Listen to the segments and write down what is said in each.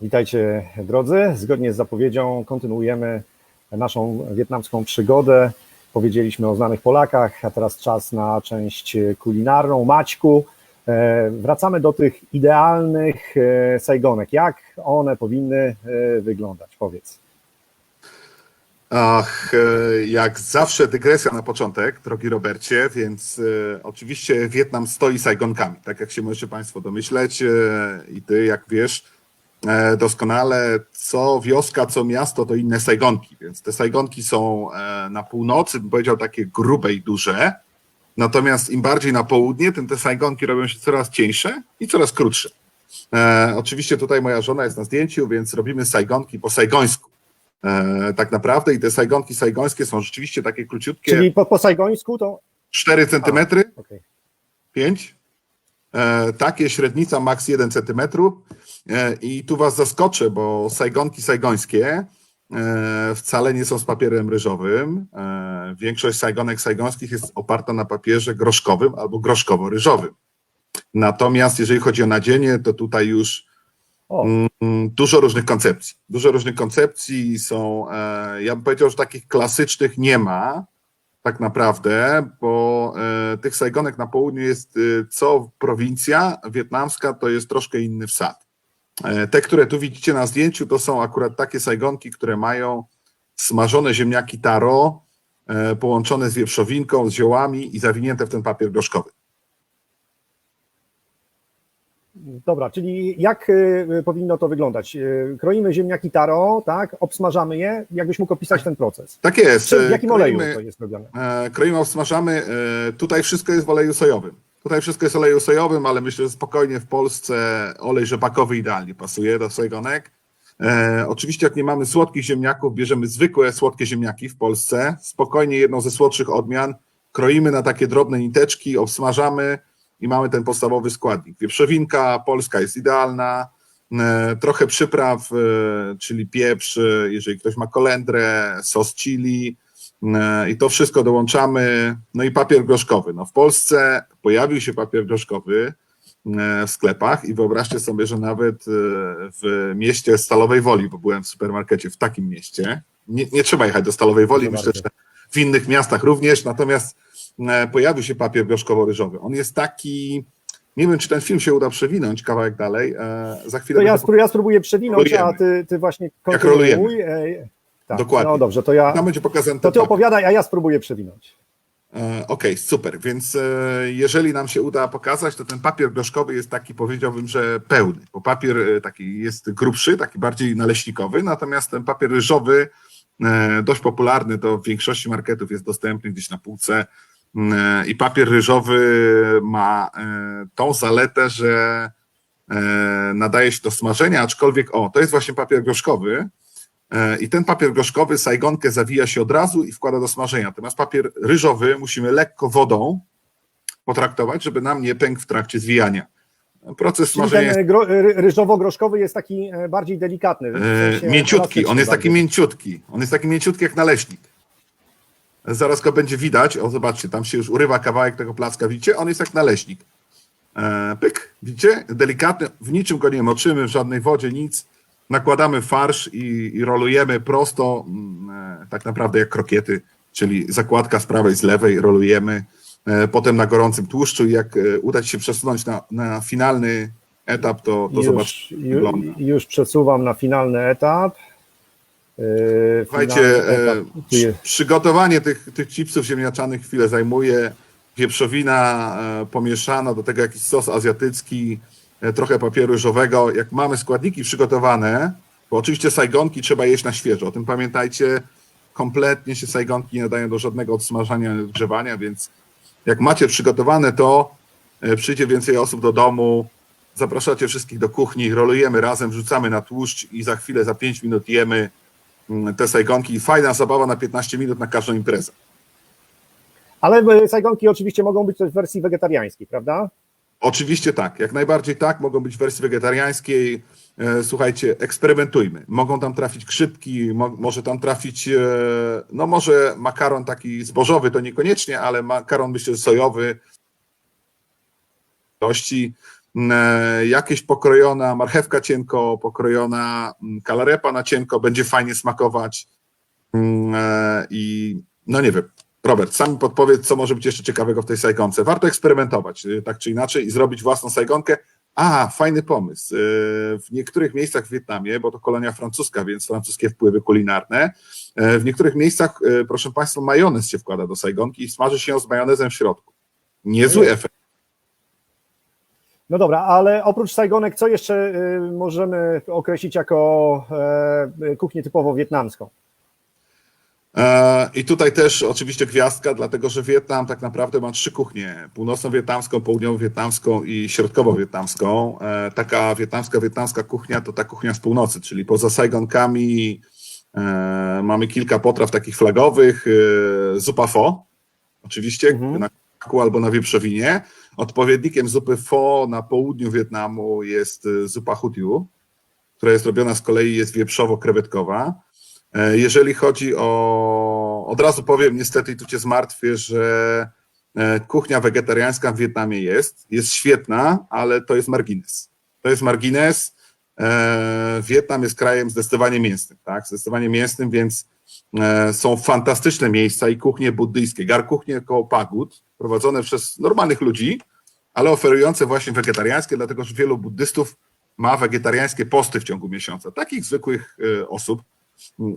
Witajcie drodzy. Zgodnie z zapowiedzią kontynuujemy naszą wietnamską przygodę. Powiedzieliśmy o znanych Polakach, a teraz czas na część kulinarną. Maćku, e, wracamy do tych idealnych e, Saigonek. Jak one powinny e, wyglądać? Powiedz. Ach, jak zawsze dygresja na początek, drogi Robercie, więc oczywiście Wietnam stoi Saigonkami, tak jak się możecie Państwo domyśleć i Ty, jak wiesz doskonale, co wioska, co miasto, to inne Saigonki, więc te Saigonki są e, na północy, bym powiedział takie grube i duże, natomiast im bardziej na południe, tym te Saigonki robią się coraz cieńsze i coraz krótsze. E, oczywiście tutaj moja żona jest na zdjęciu, więc robimy Saigonki po saigońsku. E, tak naprawdę i te sajgonki sajgońskie są rzeczywiście takie króciutkie, Czyli po, po Saigońsku to. 4 cm, Okej. 5. E, takie średnica max 1 cm. E, I tu was zaskoczę, bo sajgonki sajgońskie e, wcale nie są z papierem ryżowym. E, większość sajgonek sajgońskich jest oparta na papierze groszkowym albo groszkowo-ryżowym. Natomiast jeżeli chodzi o nadzienie, to tutaj już O, Mm, Dużo różnych koncepcji. Dużo różnych koncepcji są. Ja bym powiedział, że takich klasycznych nie ma, tak naprawdę, bo tych Saigonek na południu jest co prowincja wietnamska, to jest troszkę inny wsad. E, te, które tu widzicie na zdjęciu, to są akurat takie Saigonki, które mają smażone ziemniaki taro, e, połączone z wieprzowinką, z ziołami i zawinięte w ten papier gorzkowy. dobra, czyli jak y, powinno to wyglądać? Kroimy ziemniaki taro, tak? Obsmażamy je. Jakbyś mógł opisać ten proces? Tak jest. Czy w e, jakim oleju kroimy- to jest robione? E, Kroimy, obsmażamy. E, Tutaj wszystko jest w oleju sojowym. Tutaj wszystko jest oleju sojowym, ale myślę, że spokojnie w Polsce olej rzepakowy idealnie pasuje do sojgonek. E, oczywiście jak nie mamy słodkich ziemniaków, bierzemy zwykłe słodkie ziemniaki w Polsce. Spokojnie jedną ze słodszych odmian. Kroimy na takie drobne niteczki, obsmażamy i mamy ten podstawowy składnik. Wieprzowinka polska jest idealna. E, Trochę przypraw, e, czyli pieprz, e, jeżeli ktoś ma kolendrę, sos chili, I to wszystko dołączamy. No i papier groszkowy. No w Polsce pojawił się papier groszkowy e, w sklepach i wyobraźcie sobie, że nawet e, w mieście Stalowej Woli, bo byłem w supermarkecie w takim mieście, nie, nie trzeba jechać do Stalowej Woli, Proszę myślę, że w innych miastach również, natomiast e, pojawił się papier groszkowo-ryżowy. On jest taki, nie wiem, czy ten film się uda przewinąć kawałek dalej, e, za chwilę To ja, będę ja spróbuję przewinąć, a Rolujemy. ty, ty właśnie Jak kontynuuj. rolujemy. Tak, Dokładnie. No dobrze, to ja. Tam będzie pokazany To ty papier. opowiadaj, a ja spróbuję przewinąć. E, Okej, super. Więc e, jeżeli nam się uda pokazać, to ten papier groszkowy jest taki, powiedziałbym, że pełny, bo papier e, taki jest grubszy, taki bardziej naleśnikowy, natomiast ten papier ryżowy, dość popularny, to w większości marketów jest dostępny gdzieś na półce e, i papier ryżowy ma tą zaletę, że nadaje się do smażenia, aczkolwiek, o, to jest właśnie papier groszkowy, I ten papier gorzkowy, sajgonkę zawija się od razu i wkłada do smażenia. Natomiast papier ryżowy musimy lekko wodą potraktować, żeby nam nie pękł w trakcie zwijania. Proces Czyli smażenia ten jest ryżowo-groszkowy jest taki e, bardziej delikatny. w e, sensie mięciutki. On jest taki mięciutki. On jest taki mięciutki jak naleśnik. Zaraz go będzie widać. O, zobaczcie, tam się już urywa kawałek tego placka. Widzicie? On jest jak naleśnik. E, pyk, widzicie? Delikatny. W niczym go nie moczymy, w żadnej wodzie, nic. Nakładamy farsz i, i rolujemy prosto, mm, e, tak naprawdę jak krokiety, czyli zakładka z prawej, z lewej, rolujemy. E, potem na gorącym tłuszczu. i Jak e, uda ci się przesunąć na, na finalny etap, to, to już, zobacz, jak ju, wygląda. już przesuwam na finalny etap. Yy, Słuchajcie, etap. Przy- przygotowanie tych, tych chipsów ziemniaczanych chwilę zajmuje. Wieprzowina e, pomieszana, do tego jakiś sos azjatycki, trochę papieru ryżowego. Jak mamy składniki przygotowane, bo oczywiście sajgonki trzeba jeść na świeżo, o tym pamiętajcie, kompletnie się sajgonki nie nadają do żadnego odsmażania, odgrzewania, więc jak macie przygotowane to, e, przyjdzie więcej osób do domu, zapraszacie wszystkich do kuchni, rolujemy razem, wrzucamy na tłuszcz i za chwilę, za 5 minut jemy mm, te sajgonki. Fajna zabawa na 15 minut na każdą imprezę. Ale e, sajgonki oczywiście mogą być też w wersji wegetariańskiej, prawda? Oczywiście tak, jak najbardziej tak, mogą być w wersji wegetariańskiej. E, Słuchajcie, eksperymentujmy. Mogą tam trafić krzypki, mo może tam trafić, e, no może makaron taki zbożowy, to niekoniecznie, ale makaron myślę, sojowy. Ilości. e, jakieś pokrojona marchewka cienko, pokrojona mm, kalarepa na cienko, będzie fajnie smakować. Mm, I no nie wiem, Robert, sam podpowiedz, co może być jeszcze ciekawego w tej sajgonce. Warto eksperymentować, y, tak czy inaczej, i zrobić własną sajgonkę. A, fajny pomysł. Y, W niektórych miejscach w Wietnamie, bo to kolonia francuska, więc francuskie wpływy kulinarne, y, w niektórych miejscach, proszę Państwa, majonez się wkłada do sajgonki i smaży się ją z majonezem w środku. Niezły efekt. No dobra, ale oprócz Saigonek, co jeszcze możemy określić jako e, kuchnię typowo wietnamską? E, I tutaj też oczywiście gwiazdka, dlatego że Wietnam tak naprawdę ma trzy kuchnie: północno-wietnamską, południowo-wietnamską i środkowo-wietnamską. E, Taka wietnamska, wietnamska kuchnia to ta kuchnia z północy, czyli poza Saigonkami e, mamy kilka potraw takich flagowych. Zupa pho, oczywiście Mhm. na kaku albo na wieprzowinie. Odpowiednikiem zupy pho na południu Wietnamu jest zupa hutiu, która jest robiona z kolei jest wieprzowo-krewetkowa. E, Jeżeli chodzi o. Od razu powiem, niestety, tu cię zmartwię, że e, kuchnia wegetariańska w Wietnamie jest. Jest świetna, ale to jest margines. To jest margines. E, Wietnam jest krajem zdecydowanie mięsnym, tak? Zdecydowanie mięsnym, więc są fantastyczne miejsca i kuchnie buddyjskie, gar kuchnie koło pagód, prowadzone przez normalnych ludzi, ale oferujące właśnie wegetariańskie, dlatego że wielu buddystów ma wegetariańskie posty w ciągu miesiąca. Takich zwykłych osób.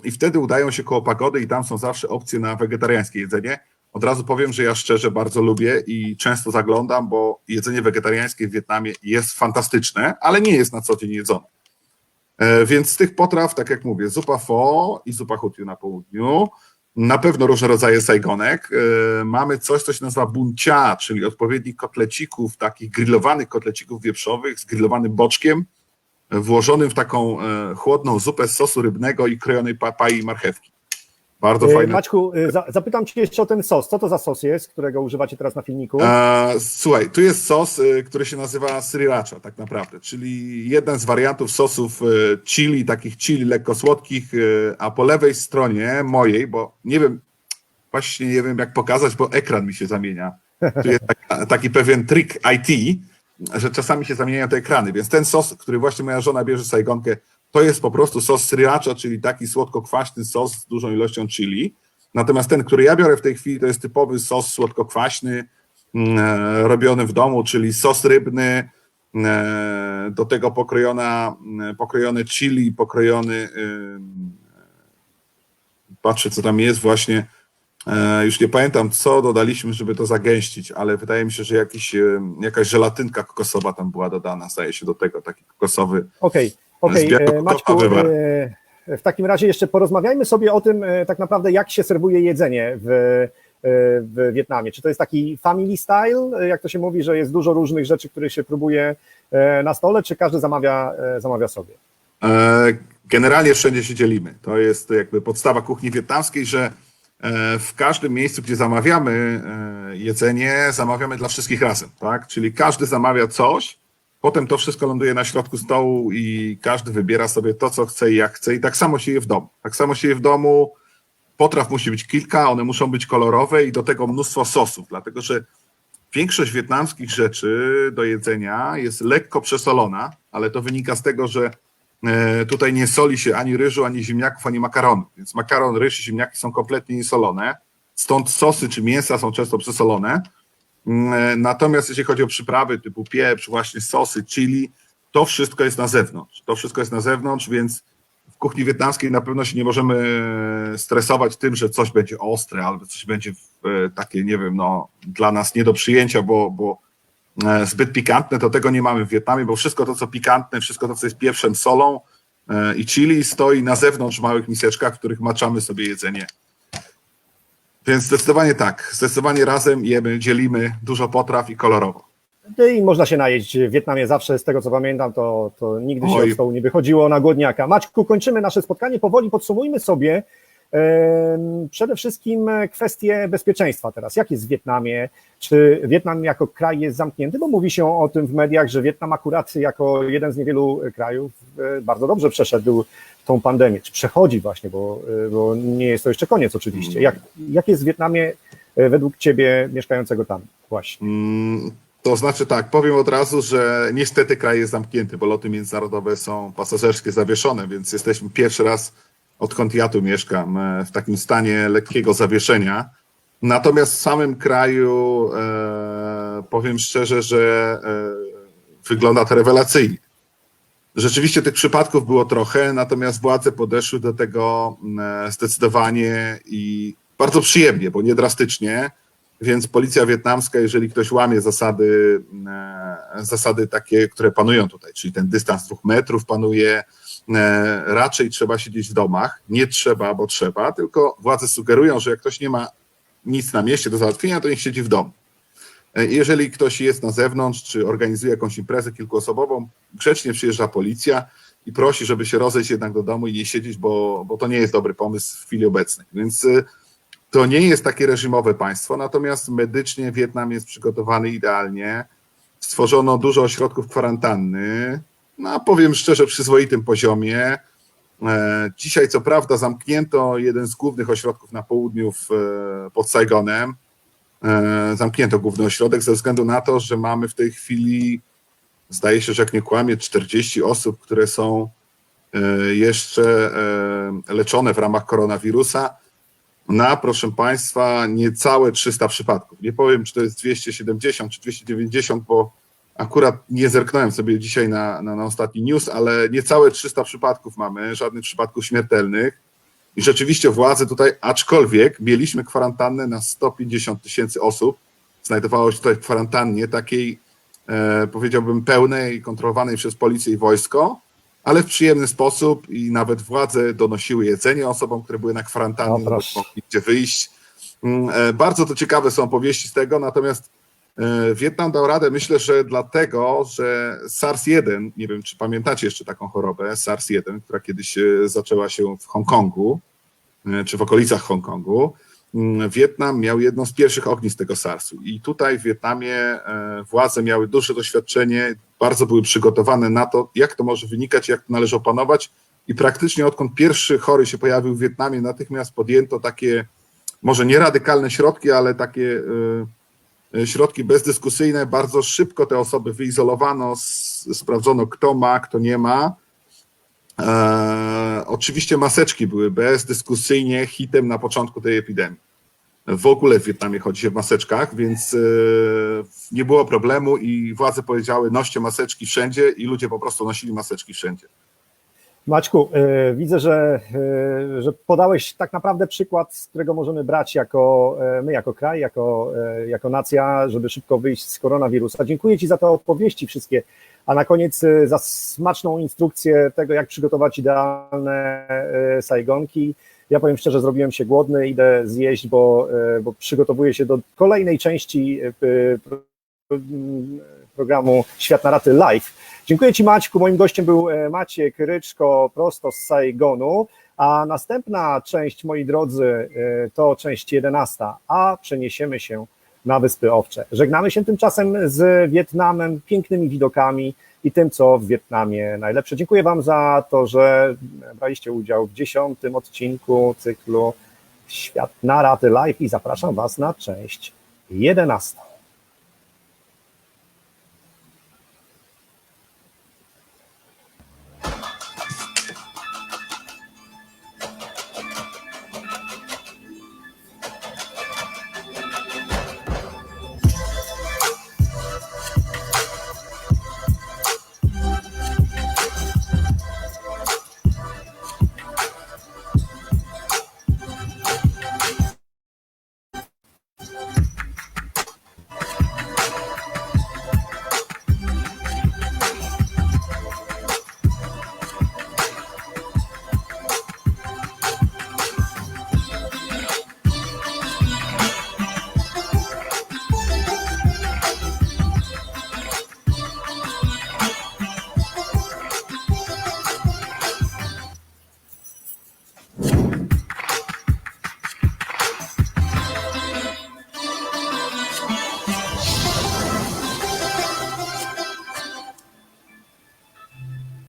I wtedy udają się koło pagody i tam są zawsze opcje na wegetariańskie jedzenie. Od razu powiem, że ja szczerze bardzo lubię i często zaglądam, bo jedzenie wegetariańskie w Wietnamie jest fantastyczne, ale nie jest na co dzień jedzone. E, Więc z tych potraw, tak jak mówię, zupa pho i zupa hutiu na południu, na pewno różne rodzaje sajgonek. E, Mamy coś, co się nazywa buncia, czyli odpowiednik kotlecików, takich grillowanych kotlecików wieprzowych z grillowanym boczkiem, włożonym w taką e, chłodną zupę z sosu rybnego i krojonej papai i marchewki. Bardzo Y, fajne. Maćku, za, zapytam Cię jeszcze o ten sos. Co to za sos jest, którego używacie teraz na filmiku? E, słuchaj, tu jest sos, e, który się nazywa sriracha tak naprawdę, czyli jeden z wariantów sosów e, chili, takich chili lekko słodkich, e, a po lewej stronie mojej, bo nie wiem, właśnie nie wiem jak pokazać, bo ekran mi się zamienia. Tu jest taki, taki pewien trik IT, że czasami się zamieniają te ekrany, więc ten sos, który właśnie moja żona bierze Saigonkę, to jest po prostu sos sriracha, czyli taki słodko-kwaśny sos z dużą ilością chili. Natomiast ten, który ja biorę w tej chwili, to jest typowy sos słodko-kwaśny, mm, e, robiony w domu, czyli sos rybny, e, do tego pokrojona, mm, pokrojone chili, pokrojony, patrzę co tam jest właśnie, już nie pamiętam co dodaliśmy, żeby to zagęścić, ale wydaje mi się, że jakiś, em, jakaś żelatynka kokosowa tam była dodana, zdaje się do tego, taki kokosowy. Okej, okej. Zbiornik e, Maćku, wywar. e, w takim razie jeszcze porozmawiajmy sobie o tym e, tak naprawdę, jak się serwuje jedzenie w, e, w Wietnamie. Czy to jest taki family style, e, jak to się mówi, że jest dużo różnych rzeczy, które się próbuje e, na stole, czy każdy zamawia, e, zamawia sobie? E, Generalnie wszędzie się dzielimy. To jest jakby podstawa kuchni wietnamskiej, że e, w każdym miejscu, gdzie zamawiamy e, jedzenie, zamawiamy dla wszystkich razem, tak? Czyli każdy zamawia coś, potem to wszystko ląduje na środku stołu i każdy wybiera sobie to, co chce i jak chce. I tak samo się je w domu. Tak samo się je w domu. Potraw musi być kilka, one muszą być kolorowe i do tego mnóstwo sosów, dlatego że większość wietnamskich rzeczy do jedzenia jest lekko przesolona, ale to wynika z tego, że e, tutaj nie soli się ani ryżu, ani ziemniaków, ani makaronu. Więc makaron, ryż i ziemniaki są kompletnie niesolone. Stąd sosy czy mięsa są często przesolone. Mm, e, Natomiast jeśli chodzi o przyprawy typu pieprz, właśnie sosy, chili, to wszystko jest na zewnątrz. To wszystko jest na zewnątrz, więc w kuchni wietnamskiej na pewno się nie możemy stresować tym, że coś będzie ostre albo coś będzie e, takie, nie wiem, no, dla nas nie do przyjęcia, bo, bo e, zbyt pikantne, to tego nie mamy w Wietnamie, bo wszystko to, co pikantne, wszystko to, co jest pieprzem, solą e, i chili stoi na zewnątrz w małych miseczkach, w których maczamy sobie jedzenie. Więc zdecydowanie tak, zdecydowanie razem jemy, dzielimy dużo potraw i kolorowo. No I można się najeść w Wietnamie zawsze, z tego co pamiętam, to, to nigdy się Oj. od stołu nie wychodziło na głodniaka. Maćku, kończymy nasze spotkanie, powoli podsumujmy sobie przede wszystkim kwestie bezpieczeństwa teraz. Jak jest w Wietnamie? Czy Wietnam jako kraj jest zamknięty? Bo mówi się o tym w mediach, że Wietnam akurat jako jeden z niewielu krajów e, bardzo dobrze przeszedł tą pandemię, czy przechodzi właśnie, bo, e, bo nie jest to jeszcze koniec oczywiście. Jak, jak jest w Wietnamie e, według Ciebie mieszkającego tam właśnie? Mm, To znaczy tak, powiem od razu, że niestety kraj jest zamknięty, bo loty międzynarodowe są pasażerskie zawieszone, więc jesteśmy pierwszy raz, odkąd ja tu mieszkam, e, w takim stanie lekkiego zawieszenia. Natomiast w samym kraju e, powiem szczerze, że e, wygląda to rewelacyjnie. Rzeczywiście tych przypadków było trochę, natomiast władze podeszły do tego e, zdecydowanie i bardzo przyjemnie, bo nie drastycznie. Więc policja wietnamska, jeżeli ktoś łamie zasady, e, zasady takie, które panują tutaj, czyli ten dystans dwóch metrów panuje, raczej trzeba siedzieć w domach. Nie trzeba, bo trzeba, tylko władze sugerują, że jak ktoś nie ma nic na mieście do załatwienia, to niech siedzi w domu. E, Jeżeli ktoś jest na zewnątrz, czy organizuje jakąś imprezę kilkuosobową, grzecznie przyjeżdża policja i prosi, żeby się rozejść jednak do domu i nie siedzieć, bo, bo to nie jest dobry pomysł w chwili obecnej. Więc y, to nie jest takie reżimowe państwo, natomiast medycznie Wietnam jest przygotowany idealnie. Stworzono dużo ośrodków kwarantanny, no powiem szczerze, przyzwoitym poziomie. E, Dzisiaj, co prawda, zamknięto jeden z głównych ośrodków na południu w, e, pod Saigonem. E, Zamknięto główny ośrodek ze względu na to, że mamy w tej chwili, zdaje się, że jak nie kłamie, 40 osób, które są jeszcze leczone w ramach koronawirusa na, proszę Państwa, niecałe 300 przypadków. Nie powiem, czy to jest 270 czy 290, bo akurat nie zerknąłem sobie dzisiaj na, na, na ostatni news, ale niecałe 300 przypadków mamy, żadnych przypadków śmiertelnych. I rzeczywiście władze tutaj, aczkolwiek mieliśmy kwarantannę na 150 tysięcy osób, znajdowało się tutaj w kwarantannie takiej, e, powiedziałbym, pełnej, kontrolowanej przez policję i wojsko, ale w przyjemny sposób i nawet władze donosiły jedzenie osobom, które były na kwarantannie, no, mogli gdzie wyjść. Mm, e, Bardzo to ciekawe są opowieści z tego, natomiast Wietnam dał radę, myślę, że dlatego, że SARS-1, nie wiem, czy pamiętacie jeszcze taką chorobę, SARS-1, która kiedyś e, zaczęła się w Hongkongu, e, czy w okolicach Hongkongu, Mm, Wietnam miał jedno z pierwszych ognisk tego SARS-u. I tutaj w Wietnamie e, władze miały duże doświadczenie, bardzo były przygotowane na to, jak to może wynikać, jak to należy opanować. I praktycznie odkąd pierwszy chory się pojawił w Wietnamie, natychmiast podjęto takie, może nie radykalne środki, ale takie e, e, środki bezdyskusyjne. Bardzo szybko te osoby wyizolowano, sprawdzono kto ma, kto nie ma. E, oczywiście maseczki były bezdyskusyjnie hitem na początku tej epidemii. W ogóle w Wietnamie chodzi się w maseczkach, więc e, nie było problemu i władze powiedziały noście maseczki wszędzie i ludzie po prostu nosili maseczki wszędzie. Maćku, y, widzę, że, y, że podałeś tak naprawdę przykład, z którego możemy brać jako y, my, jako kraj, jako, jako nacja, żeby szybko wyjść z koronawirusa. Dziękuję Ci za te opowieści wszystkie, a na koniec za smaczną instrukcję tego, jak przygotować idealne sajgonki. Ja powiem szczerze, zrobiłem się głodny, idę zjeść, bo, bo przygotowuję się do kolejnej części programu Świat na raty live. Dziękuję Ci Maćku, moim gościem był e, Maciek Ryczko prosto z Saigonu, a następna część, moi drodzy, e, to część 11, a przeniesiemy się na Wyspy Owcze. Żegnamy się tymczasem z Wietnamem, pięknymi widokami i tym, co w Wietnamie najlepsze. Dziękuję Wam za to, że braliście udział w dziesiątym odcinku cyklu Świat na raty live i zapraszam Was na część 11.